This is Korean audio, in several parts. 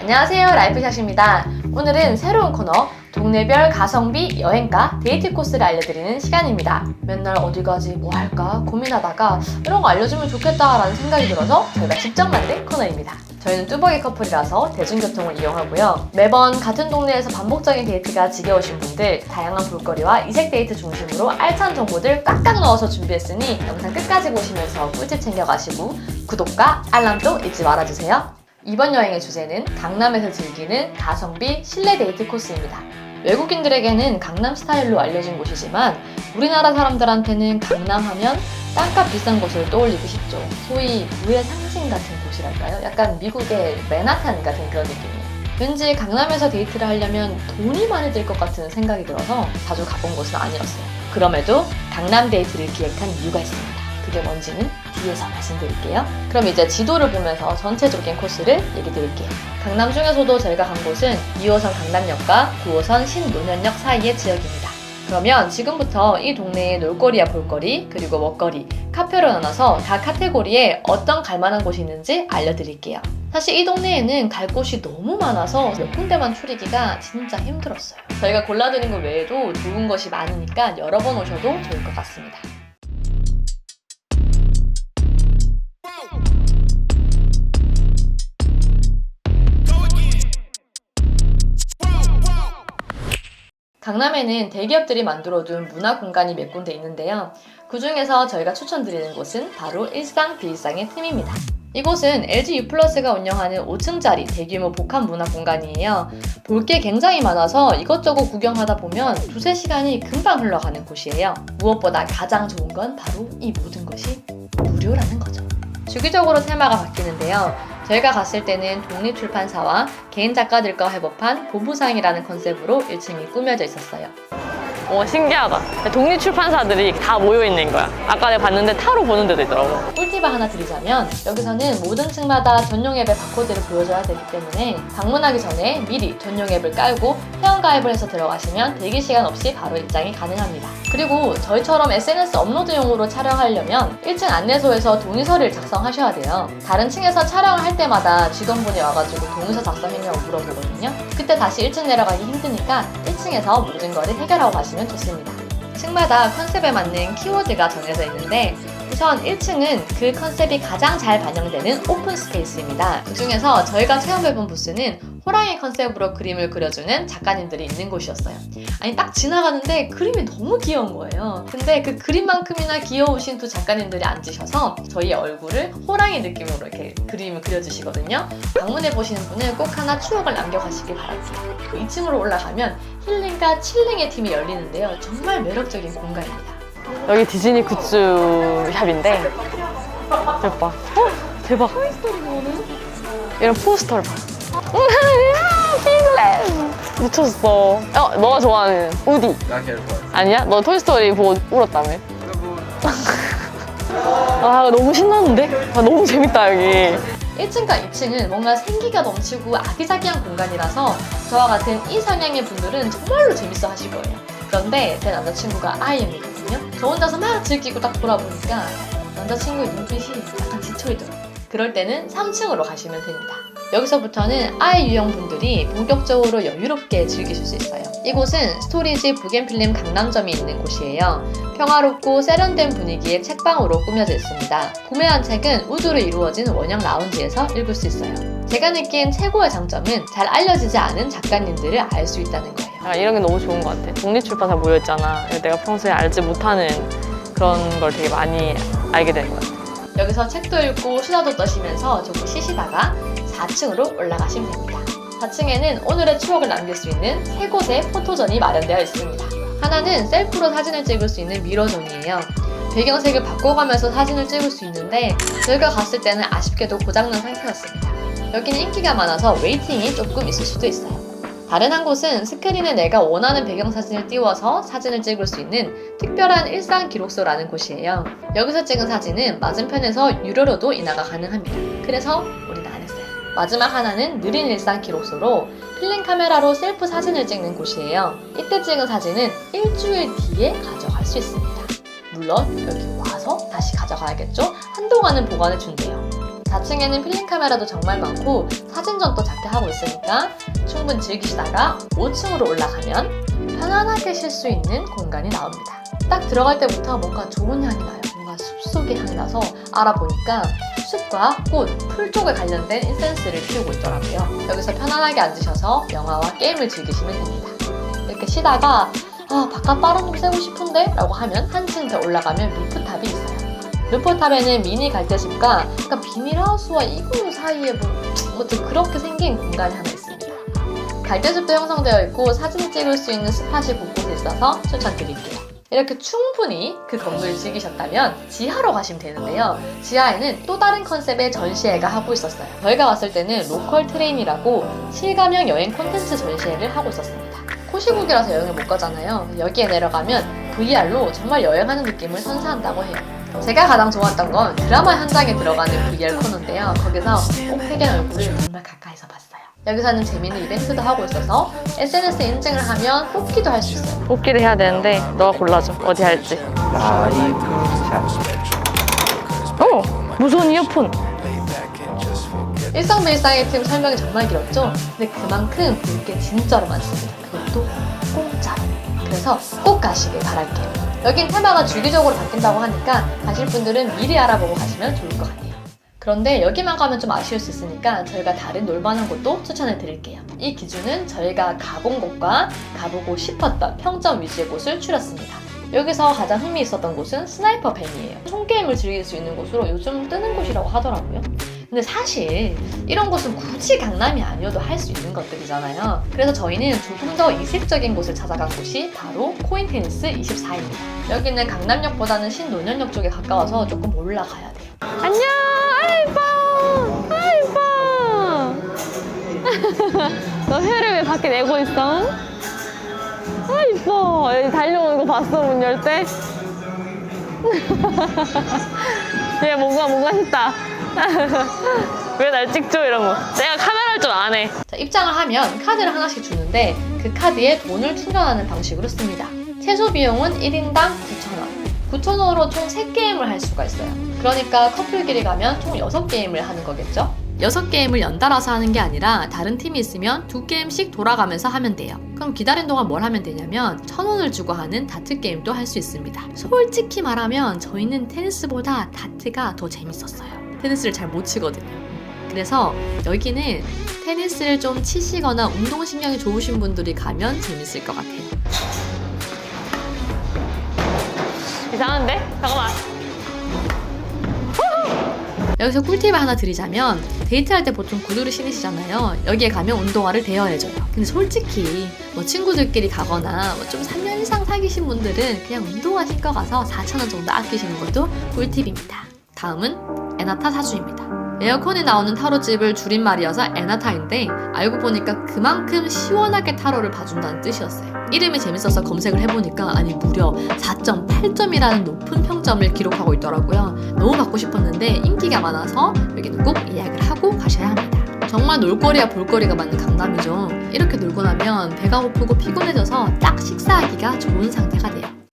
안녕하세요 라이프샷입니다. 오늘은 새로운 코너 동네별 가성비 여행가 데이트 코스를 알려드리는 시간입니다. 맨날 어디 가지 뭐 할까 고민하다가 이런 거 알려주면 좋겠다라는 생각이 들어서 저희가 직접 만든 코너입니다. 저희는 뚜벅이 커플이라서 대중교통을 이용하고요. 매번 같은 동네에서 반복적인 데이트가 지겨우신 분들 다양한 볼거리와 이색 데이트 중심으로 알찬 정보들 꽉꽉 넣어서 준비했으니 영상 끝까지 보시면서 꿀팁 챙겨가시고 구독과 알람도 잊지 말아주세요. 이번 여행의 주제는 강남에서 즐기는 가성비 실내 데이트 코스입니다. 외국인들에게는 강남 스타일로 알려진 곳이지만 우리나라 사람들한테는 강남 하면 땅값 비싼 곳을 떠올리기 쉽죠. 소위 부의 상징 같은 곳이랄까요? 약간 미국의 맨하탄 같은 그런 느낌이에요. 왠지 강남에서 데이트를 하려면 돈이 많이 들 것 같은 생각이 들어서 자주 가본 곳은 아니었어요. 그럼에도 강남 데이트를 기획한 이유가 있습니다. 그게 뭔지는 뒤에서 말씀드릴게요. 그럼 이제 지도를 보면서 전체적인 코스를 얘기 드릴게요. 강남 중에서도 저희가 간 곳은 2호선 강남역과 9호선 신논현역 사이의 지역입니다. 그러면 지금부터 이 동네의 놀거리와 볼거리, 그리고 먹거리, 카페로 나눠서 각 카테고리에 어떤 갈만한 곳이 있는지 알려드릴게요. 사실 이 동네에는 갈 곳이 너무 많아서 몇 군데만 추리기가 진짜 힘들었어요. 저희가 골라드린 것 외에도 좋은 것이 많으니까 여러 번 오셔도 좋을 것 같습니다. 강남에는 대기업들이 만들어둔 문화 공간이 몇 군데 있는데요. 그 중에서 저희가 추천드리는 곳은 바로 일상 비일상의 팀입니다. 이곳은 LG U+가 운영하는 5층짜리 대규모 복합 문화 공간이에요. 볼 게 굉장히 많아서 이것저것 구경하다 보면 두세 시간이 금방 흘러가는 곳이에요. 무엇보다 가장 좋은 건 바로 이 모든 것이 무료라는 거죠. 주기적으로 테마가 바뀌는데요. 저희가 갔을 때는 독립출판사와 개인 작가들과 회복한 보부상이라는 컨셉으로 1층이 꾸며져 있었어요. 오 신기하다. 독립 출판사들이 다 모여 있는 거야. 아까 내가 봤는데 타로 보는 데도 있더라고. 꿀팁을 하나 드리자면 여기서는 모든 층마다 전용 앱의 바코드를 보여줘야 되기 때문에 방문하기 전에 미리 전용 앱을 깔고 회원가입을 해서 들어가시면 대기 시간 없이 바로 입장이 가능합니다. 그리고 저희처럼 SNS 업로드용으로 촬영하려면 1층 안내소에서 동의서를 작성하셔야 돼요. 다른 층에서 촬영을 할 때마다 직원분이 와가지고 동의서 작성했냐고 물어보거든요. 그때 다시 1층 내려가기 힘드니까 1층에서 모든 거를 해결하고 가시면 좋습니다. 층마다 컨셉에 맞는 키워드가 정해져 있는데 우선 1층은 그 컨셉이 가장 잘 반영되는 오픈 스페이스입니다. 그 중에서 저희가 체험해본 부스는 호랑이 컨셉으로 그림을 그려주는 작가님들이 있는 곳이었어요. 아니 딱 지나가는데 그림이 너무 귀여운 거예요. 근데 그 그림만큼이나 귀여우신 두 작가님들이 앉으셔서 저희의 얼굴을 호랑이 느낌으로 이렇게 그림을 그려주시거든요. 방문해 보시는 분은 꼭 하나 추억을 남겨가시길 바랄게요. 2층으로 올라가면 힐링과 칠링의 팀이 열리는데요. 정말 매력적인 공간입니다. 여기 디즈니 굿즈 샵인데. 대박. 어? 대박. 이런 포스터를 봐. 필렛 미쳤어. 어, 너가 좋아하는 우디. 나 캐릭터. 아니야? 너 토이스토리 보고 울었다며. 아, 너무 신나는데? 아, 너무 재밌다, 여기. 1층과 2층은 뭔가 생기가 넘치고 아기자기한 공간이라서 저와 같은 이 성향의 분들은 정말로 재밌어 하실 거예요. 그런데 제 남자친구가 아이엠이거든요. 저 혼자서 막 즐기고 딱 돌아보니까 남자친구의 눈빛이 약간 지쳐있더라고요. 그럴 때는 3층으로 가시면 됩니다. 여기서부터는 아이 유형분들이 본격적으로 여유롭게 즐기실 수 있어요. 이곳은 스토리지 부겐필름 강남점이 있는 곳이에요. 평화롭고 세련된 분위기의 책방으로 꾸며져 있습니다. 구매한 책은 우드로 이루어진 원형 라운지에서 읽을 수 있어요. 제가 느낀 최고의 장점은 잘 알려지지 않은 작가님들을 알 수 있다는 거예요. 아, 이런 게 너무 좋은 것 같아. 독립출판사 모여있잖아. 내가 평소에 알지 못하는 그런 걸 되게 많이 알게 되는 것 같아. 여기서 책도 읽고 수다도 떠시면서 조금 쉬시다가 4층으로 올라가시면 됩니다. 4층에는 오늘의 추억을 남길 수 있는 세 곳의 포토존이 마련되어 있습니다. 하나는 셀프로 사진을 찍을 수 있는 미러존이에요. 배경색을 바꿔가면서 사진을 찍을 수 있는데 저희가 갔을 때는 아쉽게도 고장난 상태였습니다. 여기는 인기가 많아서 웨이팅이 조금 있을 수도 있어요. 다른 한 곳은 스크린에 내가 원하는 배경 사진을 띄워서 사진을 찍을 수 있는 특별한 일상 기록소라는 곳이에요. 여기서 찍은 사진은 맞은편에서 유료로도 인화가 가능합니다. 그래서 했어요. 마지막 하나는 느린 일상 기록소로 필름 카메라로 셀프 사진을 찍는 곳이에요. 이때 찍은 사진은 일주일 뒤에 가져갈 수 있습니다. 물론 여기 와서 다시 가져가야겠죠? 한동안은 보관해 준대요. 4층에는 필름 카메라도 정말 많고 사진전도 작게 하고 있으니까 충분히 즐기시다가 5층으로 올라가면 편안하게 쉴 수 있는 공간이 나옵니다. 딱 들어갈 때부터 뭔가 좋은 향이 나요. 뭔가 숲속의 향이 나서 알아보니까 숲과 꽃, 풀 쪽에 관련된 인센스를 피우고 있더라고요. 여기서 편안하게 앉으셔서 영화와 게임을 즐기시면 됩니다. 이렇게 쉬다가 아 바깥 바람 좀 쐬고 싶은데? 라고 하면 한층 더 올라가면 루프탑이 있어요. 루프탑에는 미니 갈대숲과 약간 비닐하우스와 이gl루 사이에 뭐 아무튼 그렇게 생긴 공간이 하나 있습니다. 갈대숲도 형성되어 있고 사진 찍을 수 있는 스팟이 곳곳에 있어서 추천드릴게요. 이렇게 충분히 그 건물을 즐기셨다면 지하로 가시면 되는데요. 지하에는 또 다른 컨셉의 전시회가 하고 있었어요. 저희가 왔을 때는 로컬 트레인이라고 실감형 여행 콘텐츠 전시회를 하고 있었습니다. 코시국이라서 여행을 못 가잖아요. 여기에 내려가면 VR로 정말 여행하는 느낌을 선사한다고 해요. 제가 가장 좋았던 건 드라마 현장에 들어가는 VR 코너인데요. 거기서 옥태견 얼굴을 정말 가까이서 봤어요. 여기서는 재밌는 이벤트도 하고 있어서 SNS 인증을 하면 뽑기도 할 수 있어요. 뽑기를 해야 되는데 너가 골라줘 어디 할지 라이브 샷. 어! 무선 이어폰 일상빌상의 팀 설명이 정말 길었죠? 근데 그만큼 볼게 진짜로 많습니다. 그것도 공짜로. 그래서 꼭 가시길 바랄게요. 여긴 테마가 주기적으로 바뀐다고 하니까 가실 분들은 미리 알아보고 가시면 좋을 것 같아요. 그런데 여기만 가면 좀 아쉬울 수 있으니까 저희가 다른 놀만한 곳도 추천해 드릴게요. 이 기준은 저희가 가본 곳과 가보고 싶었던 평점 위주의 곳을 추렸습니다. 여기서 가장 흥미 있었던 곳은 스나이퍼 밴이에요. 총게임을 즐길 수 있는 곳으로 요즘 뜨는 곳이라고 하더라고요. 근데 사실 이런 곳은 굳이 강남이 아니어도 할 수 있는 것들이잖아요. 그래서 저희는 조금 더 이색적인 곳을 찾아간 곳이 바로 코인 테니스 24입니다. 여기는 강남역보다는 신논현역 쪽에 가까워서 조금 올라가야 돼요. 안녕 아이뻐 아이뻐 너 회를 왜 밖에 내고 있어? 아 이뻐 여기 달려오는 거 봤어 문 열 때? 얘 뭔가 뭔가 싶다 왜 날 찍죠 이런 거 내가 카메라를 좀 안 해 자, 입장을 하면 카드를 하나씩 주는데 그 카드에 돈을 충전하는 방식으로 씁니다. 최소 비용은 1인당 9,000원. 9,000원으로 총 3게임을 할 수가 있어요. 그러니까 커플끼리 가면 총 6게임을 하는 거겠죠? 6게임을 연달아서 하는 게 아니라 다른 팀이 있으면 2게임씩 돌아가면서 하면 돼요. 그럼 기다린 동안 뭘 하면 되냐면 1,000원을 주고 하는 다트 게임도 할 수 있습니다. 솔직히 말하면 저희는 테니스보다 다트가 더 재밌었어요. 테니스를 잘 못 치거든요. 그래서 여기는 테니스를 좀 치시거나 운동신경이 좋으신 분들이 가면 재밌을 것 같아요. 이상한데? 잠깐만 여기서 꿀팁을 하나 드리자면 데이트할 때 보통 구두를 신으시잖아요. 여기에 가면 운동화를 대여해줘요. 근데 솔직히 뭐 친구들끼리 가거나 뭐 좀 3년 이상 사귀신 분들은 그냥 운동화 신고 가서 4,000원 정도 아끼시는 것도 꿀팁입니다. 다음은 에나타 사주입니다. 에어컨에 나오는 타로집을 줄임말이어서 에나타인데 알고 보니까 그만큼 시원하게 타로를 봐준다는 뜻이었어요. 이름이 재밌어서 검색을 해보니까 아니 무려 4.8점이라는 높은 평점을 기록하고 있더라고요. 너무 받고 싶었는데 인기가 많아서 여기는 꼭 예약을 하고 가셔야 합니다. 정말 놀거리와 볼거리가 많은 강남이죠. 이렇게 놀고 나면 배가 고프고 피곤해져서 딱 식사하기가 좋은 상태가 돼요.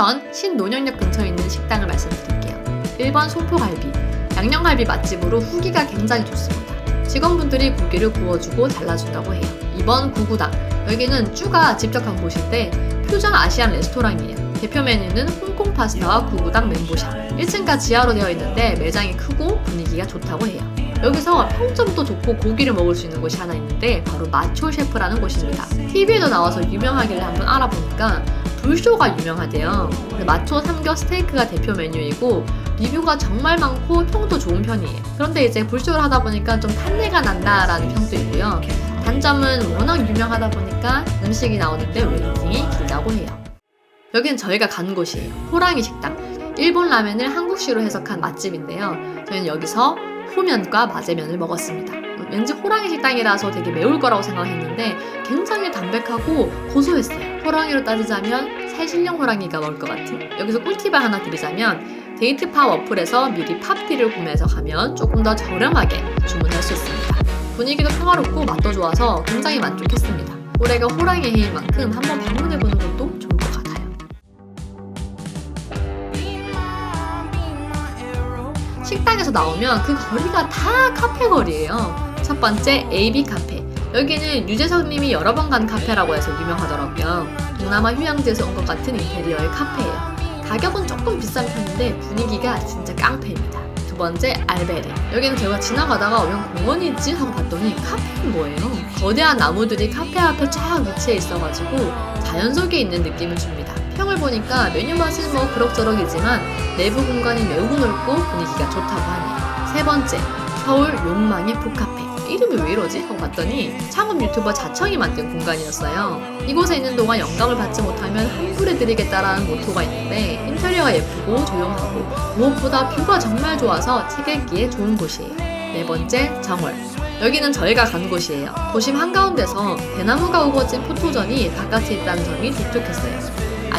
우선 신논현역 근처에 있는 식당을 말씀드릴게요. 1번 소포갈비. 양념갈비 맛집으로 후기가 굉장히 좋습니다. 직원분들이 고기를 구워주고 잘라준다고 해요. 2번 구구당. 여기는 쭈가 직접 간 곳인데 표정 아시안 레스토랑이에요. 대표 메뉴는 홍콩 파스타와 구구당 멘보샤. 1층과 지하로 되어 있는데 매장이 크고 분위기가 좋다고 해요. 여기서 평점도 좋고 고기를 먹을 수 있는 곳이 하나 있는데 바로 마초 셰프라는 곳입니다. TV에도 나와서 유명하길래 한번 알아보니까 불쇼가 유명하대요. 마초 삼겹 스테이크가 대표 메뉴이고 리뷰가 정말 많고 평도 좋은 편이에요. 그런데 이제 불쇼를 하다 보니까 좀 탄내가 난다라는 평도 있고요. 단점은 워낙 유명하다 보니까 음식이 나오는데 웨이팅이 길다고 해요. 여기는 저희가 간 곳이에요. 호랑이 식당. 일본 라면을 한국식으로 해석한 맛집인데요. 저희는 여기서 호면과 마제면을 먹었습니다. 왠지 호랑이 식당이라서 되게 매울 거라고 생각했는데 굉장히 담백하고 고소했어요. 호랑이로 따지자면 살신령 호랑이가 먹을 것 같은. 여기서 꿀팁을 하나 드리자면 데이트파 어플에서 미리 팝티를 구매해서 가면 조금 더 저렴하게 주문할 수 있습니다. 분위기도 평화롭고 맛도 좋아서 굉장히 만족했습니다. 올해가 호랑이 해인 만큼 한번 방문해보는 것도 좋을 것 같아요. 식당에서 나오면 그 거리가 다 카페 거리예요. 첫 번째 AB 카페. 여기는 유재석님이 여러 번 간 카페라고 해서 유명하더라고요. 동남아 휴양지에서 온 것 같은 인테리어의 카페예요. 가격은 조금 비싼 편인데 분위기가 진짜 깡패입니다. 두 번째 알베르. 여기는 제가 지나가다가 웬 공원이 있지 하고 봤더니 카페는 뭐예요? 거대한 나무들이 카페 앞에 쫙 위치해 있어가지고 자연 속에 있는 느낌을 줍니다. 평을 보니까 메뉴 맛은 뭐 그럭저럭이지만 내부 공간이 매우 넓고 분위기가 좋다고 하네요. 세 번째, 서울 욕망의 북카페. 이름이 왜 이러지? 하고 봤더니 창업 유튜버 자청이 만든 공간이었어요. 이곳에 있는 동안 영감을 받지 못하면 환불해드리겠다라는 모토가 있는데 인테리어가 예쁘고 조용하고 무엇보다 뷰가 정말 좋아서 책 읽기에 좋은 곳이에요. 네 번째, 정월. 여기는 저희가 간 곳이에요. 도심 한가운데서 대나무가 우거진 포토전이 바깥에 있다는 점이 독특했어요.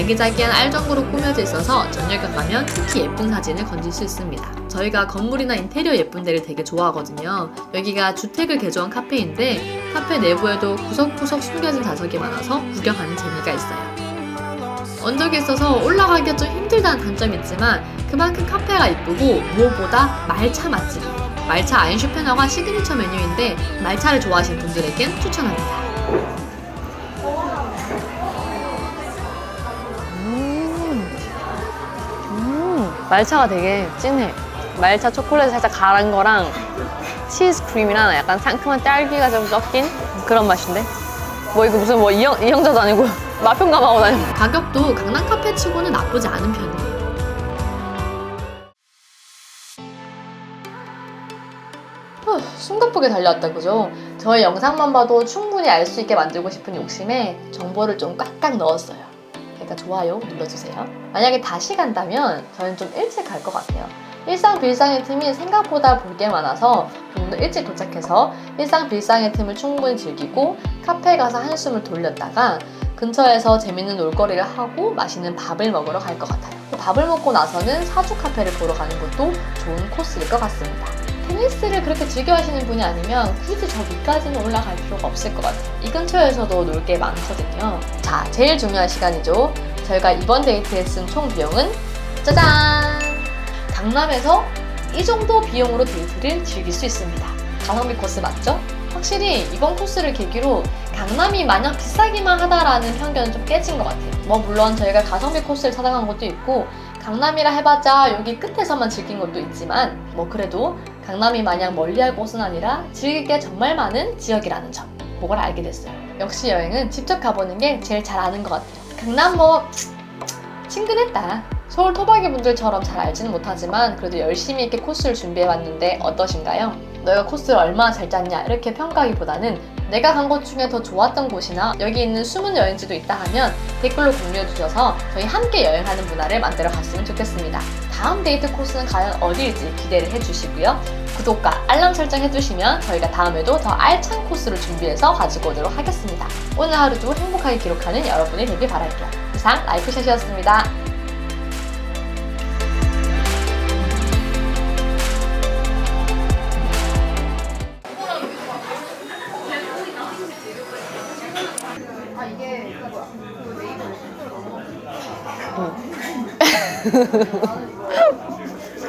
아기자기한 알전구로 꾸며져 있어서 저녁에 가면 특히 예쁜 사진을 건질 수 있습니다. 저희가 건물이나 인테리어 예쁜 데를 되게 좋아하거든요. 여기가 주택을 개조한 카페인데 카페 내부에도 구석구석 숨겨진 자석이 많아서 구경하는 재미가 있어요. 언덕이 있어서 올라가기가 좀 힘들다는 단점이 있지만 그만큼 카페가 이쁘고 무엇보다 말차 맛집이에요. 말차 아인슈페너가 시그니처 메뉴인데 말차를 좋아하시는 분들에겐 추천합니다. 말차가 되게 진해. 말차 초콜릿 살짝 갈은 거랑 치즈 크림이랑 약간 상큼한 딸기가 좀 섞인 그런 맛인데? 뭐 이거 무슨 뭐 이형, 이형자도 아니고 맛평감하고 다녀. 가격도 강남 카페 치고는 나쁘지 않은 편이에요. 후, 숨가쁘게 달려왔다 그죠? 저의 영상만 봐도 충분히 알 수 있게 만들고 싶은 욕심에 정보를 좀 꽉꽉 넣었어요. 그러니까 좋아요 눌러주세요. 만약에 다시 간다면 저는 좀 일찍 갈 것 같아요. 일상 빌상의 틈이 생각보다 볼 게 많아서 좀 더 일찍 도착해서 일상 빌상의 틈을 충분히 즐기고 카페 가서 한숨을 돌렸다가 근처에서 재밌는 놀거리를 하고 맛있는 밥을 먹으러 갈 것 같아요. 밥을 먹고 나서는 사주 카페를 보러 가는 것도 좋은 코스일 것 같습니다. 테니스를 그렇게 즐겨 하시는 분이 아니면 굳이 저 위까지는 올라갈 필요가 없을 것 같아요. 이 근처에서도 놀 게 많거든요. 자, 제일 중요한 시간이죠. 저희가 이번 데이트에 쓴 총 비용은 짜잔! 강남에서 이 정도 비용으로 데이트를 즐길 수 있습니다. 가성비 코스 맞죠? 확실히 이번 코스를 계기로 강남이 마냥 비싸기만 하다라는 편견은 좀 깨진 것 같아요. 뭐 물론 저희가 가성비 코스를 찾아간 것도 있고 강남이라 해봤자 여기 끝에서만 즐긴 것도 있지만 뭐 그래도 강남이 마냥 멀리할 곳은 아니라 즐길 게 정말 많은 지역이라는 점 그걸 알게 됐어요. 역시 여행은 직접 가보는 게 제일 잘 아는 것 같아요. 강남 뭐 친근했다. 서울 토박이 분들처럼 잘 알지는 못하지만 그래도 열심히 이렇게 코스를 준비해봤는데 어떠신가요? 너가 코스를 얼마나 잘 짰냐 이렇게 평가하기보다는 내가 간 곳 중에 더 좋았던 곳이나 여기 있는 숨은 여행지도 있다 하면 댓글로 공유해 주셔서 저희 함께 여행하는 문화를 만들어 갔으면 좋겠습니다. 다음 데이트 코스는 과연 어디일지 기대를 해주시고요. 구독과 알람 설정 해주시면 저희가 다음에도 더 알찬 코스를 준비해서 가지고 오도록 하겠습니다. 오늘 하루도 행복하게 기록하는 여러분이 되길 바랄게요. 이상 라이프샷이었습니다. ハハハハ。